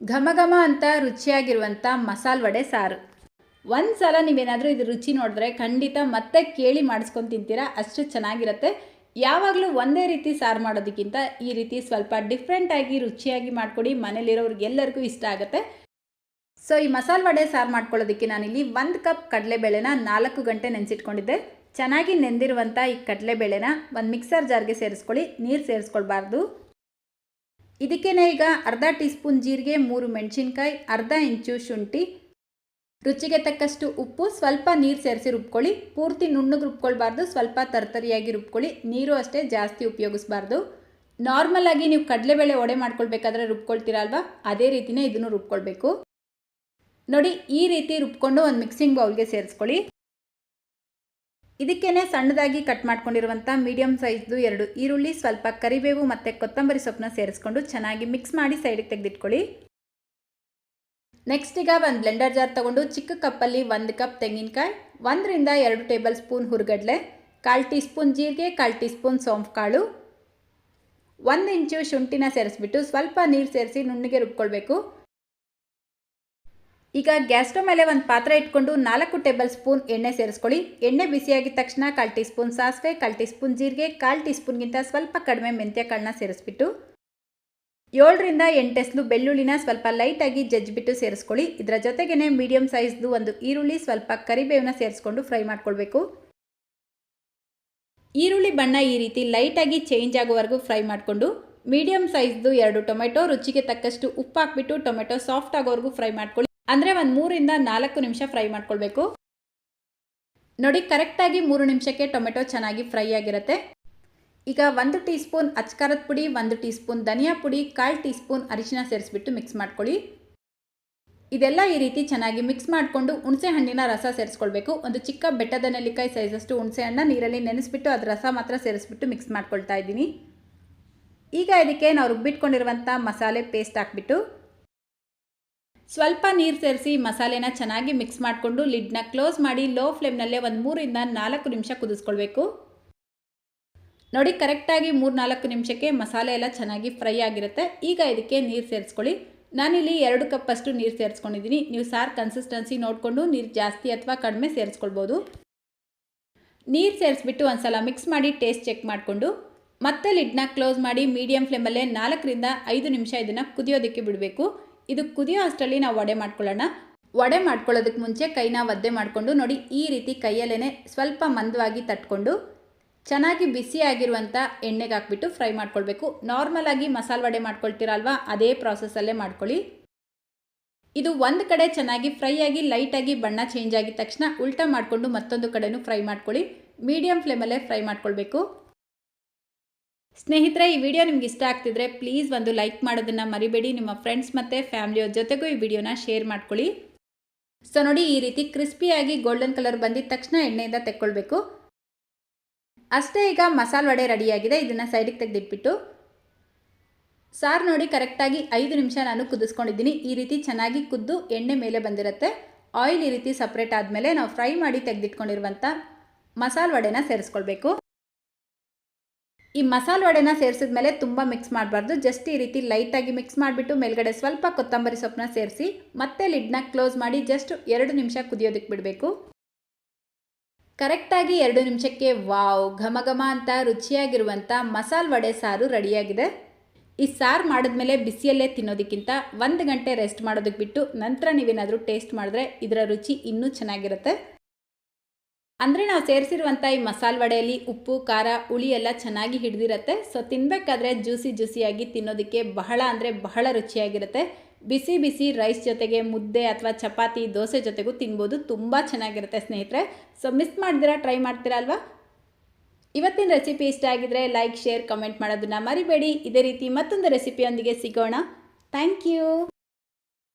ಘಮ ಘಮ ಅಂತ ರುಚಿಯಾಗಿರುವಂಥ ಮಸಾಲೆ ವಡೆ ಸಾರು. ಒಂದು ಸಲ ನೀವೇನಾದರೂ ಇದು ರುಚಿ ನೋಡಿದ್ರೆ ಖಂಡಿತ ಮತ್ತೆ ಕೇಳಿ ಮಾಡಿಸ್ಕೊಂಡು ತಿಂತೀರಾ, ಅಷ್ಟು ಚೆನ್ನಾಗಿರುತ್ತೆ. ಯಾವಾಗಲೂ ಒಂದೇ ರೀತಿ ಸಾರು ಮಾಡೋದಕ್ಕಿಂತ ಈ ರೀತಿ ಸ್ವಲ್ಪ ಡಿಫ್ರೆಂಟಾಗಿ ರುಚಿಯಾಗಿ ಮಾಡಿಕೊಡಿ ಮನೇಲಿರೋರಿಗೆಲ್ಲರಿಗೂ ಇಷ್ಟ ಆಗುತ್ತೆ. ಸೊ ಈ ಮಸಾಲೆ ವಡೆ ಸಾರು ಮಾಡ್ಕೊಳ್ಳೋದಕ್ಕೆ ನಾನಿಲ್ಲಿ ಒಂದು ಕಪ್ ಕಡಲೆಬೇಳೆನ ನಾಲ್ಕು ಗಂಟೆ ನೆನೆಸಿಟ್ಕೊಂಡಿದ್ದೆ. ಚೆನ್ನಾಗಿ ನೆಂದಿರುವಂಥ ಈ ಕಡಲೆಬೇಳೆನ ಒಂದು ಮಿಕ್ಸರ್ ಜಾರ್ಗೆ ಸೇರಿಸ್ಕೊಳ್ಳಿ, ನೀರು ಸೇರಿಸ್ಕೊಳ್ಬಾರ್ದು. ಇದಕ್ಕೇನೆ ಈಗ ಅರ್ಧ ಟೀ ಸ್ಪೂನ್ ಜೀರಿಗೆ, ಮೂರು ಮೆಣಸಿನ್ಕಾಯಿ, ಅರ್ಧ ಇಂಚು ಶುಂಠಿ. ರುಚಿಗೆ ತಕ್ಕಷ್ಟು ಉಪ್ಪು, ಸ್ವಲ್ಪ ನೀರು ಸೇರಿಸಿ ರುಬ್ಕೊಳ್ಳಿ. ಪೂರ್ತಿ ನುಣ್ಣಗೆ ರುಬ್ಕೊಳ್ಬಾರ್ದು, ಸ್ವಲ್ಪ ತರ್ತರಿಯಾಗಿ ರುಬ್ಕೊಳ್ಳಿ. ನೀರು ಅಷ್ಟೇ ಜಾಸ್ತಿ ಉಪಯೋಗಿಸ್ಬಾರ್ದು. ನಾರ್ಮಲಾಗಿ ನೀವು ಕಡಲೆಬೇಳೆ ಒಡೆ ಮಾಡ್ಕೊಳ್ಬೇಕಾದ್ರೆ ರುಬ್ಕೊಳ್ತೀರಲ್ವಾ ಅದೇ ರೀತಿನೇ ಇದನ್ನು ರುಬ್ಕೊಳ್ಬೇಕು. ನೋಡಿ, ಈ ರೀತಿ ರುಬ್ಕೊಂಡು ಒಂದು ಮಿಕ್ಸಿಂಗ್ ಬೌಲ್ಗೆ ಸೇರಿಸ್ಕೊಳ್ಳಿ. ಇದಕ್ಕೇನೆ ಸಣ್ಣದಾಗಿ ಕಟ್ ಮಾಡ್ಕೊಂಡಿರುವಂಥ ಮೀಡಿಯಂ ಸೈಜ್ದು ಎರಡು ಈರುಳ್ಳಿ, ಸ್ವಲ್ಪ ಕರಿಬೇವು ಮತ್ತು ಕೊತ್ತಂಬರಿ ಸೊಪ್ಪನ್ನ ಸೇರಿಸ್ಕೊಂಡು ಚೆನ್ನಾಗಿ ಮಿಕ್ಸ್ ಮಾಡಿ ಸೈಡಿಗೆ ತೆಗೆದಿಟ್ಕೊಳ್ಳಿ. ನೆಕ್ಸ್ಟ್ ಈಗ ಒಂದು ಬ್ಲೆಂಡರ್ ಜಾರ್ ತಗೊಂಡು ಚಿಕ್ಕ ಕಪ್ಪಲ್ಲಿ ಒಂದು ಕಪ್ ತೆಂಗಿನಕಾಯಿ, ಒಂದರಿಂದ ಎರಡು ಟೇಬಲ್ ಸ್ಪೂನ್ ಹುರ್ಗಡ್ಲೆ, ಕಾಲು ಟೀ ಸ್ಪೂನ್ ಜೀರಿಗೆ, ಕಾಲು ಟೀ ಸ್ಪೂನ್ ಸೋಂಫು ಕಾಳು ಒಂದು ಇಂಚು ಶುಂಠಿನ ಸೇರಿಸ್ಬಿಟ್ಟು ಸ್ವಲ್ಪ ನೀರು ಸೇರಿಸಿ ನುಣ್ಣಗೆ ರುಬ್ಕೊಳ್ಬೇಕು. ಈಗ ಗ್ಯಾಸ್ ಸ್ಟವ್ ಮೇಲೆ ಒಂದು ಪಾತ್ರೆ ಇಟ್ಕೊಂಡು ನಾಲ್ಕು ಟೇಬಲ್ ಸ್ಪೂನ್ ಎಣ್ಣೆ ಸೇರಿಸ್ಕೊಳ್ಳಿ. ಎಣ್ಣೆ ಬಿಸಿಯಾಗಿದ ತಕ್ಷಣ ಕಾಲು ಟೀ ಸ್ಪೂನ್ ಸಾಸಿವೆ, ಕಾಲು ಟೀ ಸ್ಪೂನ್ ಜೀರಿಗೆ, ಕಾಲು ಟೀ ಸ್ಪೂನ್ಗಿಂತ ಸ್ವಲ್ಪ ಕಡಿಮೆ ಮೆಂತ್ಯ ಕಾಳನ್ನ ಸೇರಿಸ್ಬಿಟ್ಟು ಏಳರಿಂದ ಎಂಟೆಸ್ಲು ಬೆಳ್ಳುಳ್ಳಿನ ಸ್ವಲ್ಪ ಲೈಟಾಗಿ ಜಜ್ಜಿಬಿಟ್ಟು ಸೇರಿಸ್ಕೊಳ್ಳಿ. ಇದರ ಜೊತೆಗೇ ಮೀಡಿಯಂ ಸೈಜ್ದು ಒಂದು ಈರುಳ್ಳಿ, ಸ್ವಲ್ಪ ಕರಿಬೇವನ್ನ ಸೇರಿಸ್ಕೊಂಡು ಫ್ರೈ ಮಾಡ್ಕೊಳ್ಬೇಕು. ಈರುಳ್ಳಿ ಬಣ್ಣ ಈ ರೀತಿ ಲೈಟಾಗಿ ಚೇಂಜ್ ಆಗೋವರೆಗೂ ಫ್ರೈ ಮಾಡಿಕೊಂಡು ಮೀಡಿಯಂ ಸೈಜ್ದು ಎರಡು ಟೊಮೆಟೊ, ರುಚಿಗೆ ತಕ್ಕಷ್ಟು ಉಪ್ಪು ಹಾಕ್ಬಿಟ್ಟು ಟೊಮೆಟೊ ಸಾಫ್ಟ್ ಆಗೋವರೆಗೂ ಫ್ರೈ ಮಾಡ್ಕೊಳ್ಳಿ. ಅಂದರೆ ಒಂದು ಮೂರಿಂದ ನಾಲ್ಕು ನಿಮಿಷ ಫ್ರೈ ಮಾಡ್ಕೊಳ್ಬೇಕು. ನೋಡಿ, ಕರೆಕ್ಟಾಗಿ ಮೂರು ನಿಮಿಷಕ್ಕೆ ಟೊಮೆಟೊ ಚೆನ್ನಾಗಿ ಫ್ರೈ ಆಗಿರುತ್ತೆ. ಈಗ ಒಂದು ಟೀ ಸ್ಪೂನ್ ಅಚ್ಕಾರದ ಪುಡಿ, ಒಂದು ಟೀ ಸ್ಪೂನ್ ಧನಿಯಾ ಪುಡಿ, ಕಾಲು ಟೀ ಸ್ಪೂನ್ ಅರಿಶಿನ ಸೇರಿಸ್ಬಿಟ್ಟು ಮಿಕ್ಸ್ ಮಾಡ್ಕೊಳ್ಳಿ. ಇದೆಲ್ಲ ಈ ರೀತಿ ಚೆನ್ನಾಗಿ ಮಿಕ್ಸ್ ಮಾಡಿಕೊಂಡು ಹುಣಸೆ ಹಣ್ಣಿನ ರಸ ಸೇರಿಸ್ಕೊಳ್ಬೇಕು. ಒಂದು ಚಿಕ್ಕ ಬೆಟ್ಟದ ನೆಲ್ಲಿಕಾಯಿ ಸೈಜಷ್ಟು ಹುಣಸೆ ಹಣ್ಣ ನೀರಲ್ಲಿ ನೆನೆಸ್ಬಿಟ್ಟು ಅದರ ರಸ ಮಾತ್ರ ಸೇರಿಸ್ಬಿಟ್ಟು ಮಿಕ್ಸ್ ಮಾಡ್ಕೊಳ್ತಾ ಇದ್ದೀನಿ. ಈಗ ಇದಕ್ಕೆ ನಾವು ರುಬ್ಬಿಟ್ಕೊಂಡಿರುವಂಥ ಮಸಾಲೆ ಪೇಸ್ಟ್ ಹಾಕ್ಬಿಟ್ಟು ಸ್ವಲ್ಪ ನೀರು ಸೇರಿಸಿ ಮಸಾಲೆನ ಚೆನ್ನಾಗಿ ಮಿಕ್ಸ್ ಮಾಡಿಕೊಂಡು ಲಿಡ್ನ ಕ್ಲೋಸ್ ಮಾಡಿ ಲೋ ಫ್ಲೇಮ್ನಲ್ಲೇ ಒಂದು ಮೂರಿಂದ ನಾಲ್ಕು ನಿಮಿಷ ಕುದಿಸ್ಕೊಳ್ಬೇಕು. ನೋಡಿ ಕರೆಕ್ಟಾಗಿ ಮೂರು ನಾಲ್ಕು ನಿಮಿಷಕ್ಕೆ ಮಸಾಲೆ ಎಲ್ಲ ಚೆನ್ನಾಗಿ ಫ್ರೈ ಆಗಿರುತ್ತೆ. ಈಗ ಇದಕ್ಕೆ ನೀರು ಸೇರಿಸ್ಕೊಳ್ಳಿ. ನಾನಿಲ್ಲಿ ಎರಡು ಕಪ್ಪಷ್ಟು ನೀರು ಸೇರಿಸ್ಕೊಂಡಿದ್ದೀನಿ. ನೀವು ಸಾರ್ ಕನ್ಸಿಸ್ಟೆನ್ಸಿ ನೋಡಿಕೊಂಡು ನೀರು ಜಾಸ್ತಿ ಅಥವಾ ಕಡಿಮೆ ಸೇರಿಸ್ಕೊಳ್ಬೋದು. ನೀರು ಸೇರಿಸ್ಬಿಟ್ಟು ಒಂದು ಸಲ ಮಿಕ್ಸ್ ಮಾಡಿ ಟೇಸ್ಟ್ ಚೆಕ್ ಮಾಡಿಕೊಂಡು, ಮತ್ತೆ ಲಿಡ್ನ ಕ್ಲೋಸ್ ಮಾಡಿ ಮೀಡಿಯಮ್ ಫ್ಲೇಮಲ್ಲೇ ನಾಲ್ಕರಿಂದ ಐದು ನಿಮಿಷ ಇದನ್ನು ಕುದಿಯೋದಕ್ಕೆ ಬಿಡಬೇಕು. ಇದು ಕುದಿಯೋ ಅಷ್ಟರಲ್ಲಿ ನಾವು ವಡೆ ಮಾಡ್ಕೊಳ್ಳೋಣ. ವಡೆ ಮಾಡ್ಕೊಳ್ಳೋದಕ್ಕೆ ಮುಂಚೆ ಕೈನ ಒದ್ದೆ ಮಾಡಿಕೊಂಡು ನೋಡಿ ಈ ರೀತಿ ಕೈಯಲ್ಲೇ ಸ್ವಲ್ಪ ಮಂದವಾಗಿ ತಟ್ಕೊಂಡು ಚೆನ್ನಾಗಿ ಬಿಸಿಯಾಗಿರುವಂಥ ಎಣ್ಣೆಗೆ ಹಾಕ್ಬಿಟ್ಟು ಫ್ರೈ ಮಾಡ್ಕೊಳ್ಬೇಕು. ನಾರ್ಮಲಾಗಿ ಮಸಾಲೆ ವಡೆ ಮಾಡ್ಕೊಳ್ತೀರಲ್ವಾ? ಅದೇ ಪ್ರಾಸೆಸ್ಸಲ್ಲೇ ಮಾಡ್ಕೊಳ್ಳಿ. ಇದು ಒಂದು ಕಡೆ ಚೆನ್ನಾಗಿ ಫ್ರೈ ಆಗಿ ಲೈಟಾಗಿ ಬಣ್ಣ ಚೇಂಜ್ ಆಗಿದ ತಕ್ಷಣ ಉಲ್ಟಾ ಮಾಡಿಕೊಂಡು ಮತ್ತೊಂದು ಕಡೆನೂ ಫ್ರೈ ಮಾಡ್ಕೊಳ್ಳಿ. ಮೀಡಿಯಮ್ ಫ್ಲೇಮಲ್ಲೇ ಫ್ರೈ ಮಾಡ್ಕೊಳ್ಬೇಕು. ಸ್ನೇಹಿತರೆ, ಈ ವಿಡಿಯೋ ನಿಮ್ಗೆ ಇಷ್ಟ ಆಗ್ತಿದ್ರೆ ಪ್ಲೀಸ್ ಒಂದು ಲೈಕ್ ಮಾಡೋದನ್ನು ಮರಿಬೇಡಿ. ನಿಮ್ಮ ಫ್ರೆಂಡ್ಸ್ ಮತ್ತು ಫ್ಯಾಮಿಲಿಯವ್ರ ಜೊತೆಗೂ ಈ ವಿಡಿಯೋನ ಶೇರ್ ಮಾಡ್ಕೊಳ್ಳಿ. ಸೊ ನೋಡಿ, ಈ ರೀತಿ ಕ್ರಿಸ್ಪಿಯಾಗಿ ಗೋಲ್ಡನ್ ಕಲರ್ ಬಂದಿದ ತಕ್ಷಣ ಎಣ್ಣೆಯಿಂದ ತೆಕ್ಕೊಳ್ಬೇಕು. ಅಷ್ಟೇ ಈಗ ಮಸಾಲ ವಡೆ ರೆಡಿಯಾಗಿದೆ ಇದನ್ನು ಸೈಡಿಗೆ ತೆಗೆದಿಟ್ಬಿಟ್ಟು ಸಾರ್ ನೋಡಿ ಕರೆಕ್ಟಾಗಿ ಐದು ನಿಮಿಷ ನಾನು ಕುದಿಸ್ಕೊಂಡಿದ್ದೀನಿ. ಈ ರೀತಿ ಚೆನ್ನಾಗಿ ಕುದ್ದು ಎಣ್ಣೆ ಮೇಲೆ ಬಂದಿರುತ್ತೆ. ಆಯಿಲ್ ಈ ರೀತಿ ಸಪ್ರೇಟ್ ಆದಮೇಲೆ ನಾವು ಫ್ರೈ ಮಾಡಿ ತೆಗೆದಿಟ್ಕೊಂಡಿರುವಂಥ ಮಸಾಲ ವಡೆನ ಸೇರಿಸ್ಕೊಳ್ಬೇಕು. ಈ ಮಸಾಲೆ ವಡೆನ ಸೇರಿಸಿದ ಮೇಲೆ ತುಂಬ ಮಿಕ್ಸ್ ಮಾಡಬಾರ್ದು. ಜಸ್ಟ್ ಈ ರೀತಿ ಲೈಟಾಗಿ ಮಿಕ್ಸ್ ಮಾಡಿಬಿಟ್ಟು ಮೇಲ್ಗಡೆ ಸ್ವಲ್ಪ ಕೊತ್ತಂಬರಿ ಸೊಪ್ಪನ್ನ ಸೇರಿಸಿ, ಮತ್ತೆ ಲಿಡ್ನ ಕ್ಲೋಸ್ ಮಾಡಿ ಜಸ್ಟ್ ಎರಡು ನಿಮಿಷ ಕುದಿಯೋದಕ್ಕೆ ಬಿಡಬೇಕು. ಕರೆಕ್ಟಾಗಿ ಎರಡು ನಿಮಿಷಕ್ಕೆ ವಾವ್ ಘಮ ಘಮ ಅಂತ ರುಚಿಯಾಗಿರುವಂಥ ಮಸಾಲ ವಡೆ ಸಾರು ರೆಡಿಯಾಗಿದೆ. ಈ ಸಾರು ಮಾಡಿದ್ಮೇಲೆ ಬಿಸಿಯಲ್ಲೇ ತಿನ್ನೋದಕ್ಕಿಂತ ಒಂದು ಗಂಟೆ ರೆಸ್ಟ್ ಮಾಡೋದಕ್ಕೆ ಬಿಟ್ಟು ನಂತರ ನೀವೇನಾದರೂ ಟೇಸ್ಟ್ ಮಾಡಿದ್ರೆ ಇದರ ರುಚಿ ಇನ್ನೂ ಚೆನ್ನಾಗಿರುತ್ತೆ. ಅಂದರೆ ನಾವು ಸೇರಿಸಿರುವಂಥ ಈ ಮಸಾಲ ವಡೆಯಲ್ಲಿ ಉಪ್ಪು, ಖಾರ, ಹುಳಿ ಎಲ್ಲ ಚೆನ್ನಾಗಿ ಹಿಡಿದಿರುತ್ತೆ. ಸೊ ತಿನ್ನಬೇಕಾದ್ರೆ ಜ್ಯೂಸಿ ಜ್ಯೂಸಿಯಾಗಿ ತಿನ್ನೋದಕ್ಕೆ ಬಹಳ ಅಂದರೆ ಬಹಳ ರುಚಿಯಾಗಿರುತ್ತೆ. ಬಿಸಿ ಬಿಸಿ ರೈಸ್ ಜೊತೆಗೆ ಮುದ್ದೆ ಅಥವಾ ಚಪಾತಿ, ದೋಸೆ ಜೊತೆಗೂ ತಿನ್ಬೋದು. ತುಂಬ ಚೆನ್ನಾಗಿರುತ್ತೆ ಸ್ನೇಹಿತರೆ. ಸೊ ಮಿಸ್ ಮಾಡಿದಿರಾ ಟ್ರೈ ಮಾಡ್ತೀರಾ ಅಲ್ವಾ? ಇವತ್ತಿನ ರೆಸಿಪಿ ಇಷ್ಟ ಆಗಿದ್ರೆ ಲೈಕ್ ಶೇರ್ ಕಮೆಂಟ್ ಮಾಡೋದನ್ನ ಮರಿಬೇಡಿ. ಇದೇ ರೀತಿ ಮತ್ತೊಂದು ರೆಸಿಪಿಯೊಂದಿಗೆ ಸಿಗೋಣ. Thank you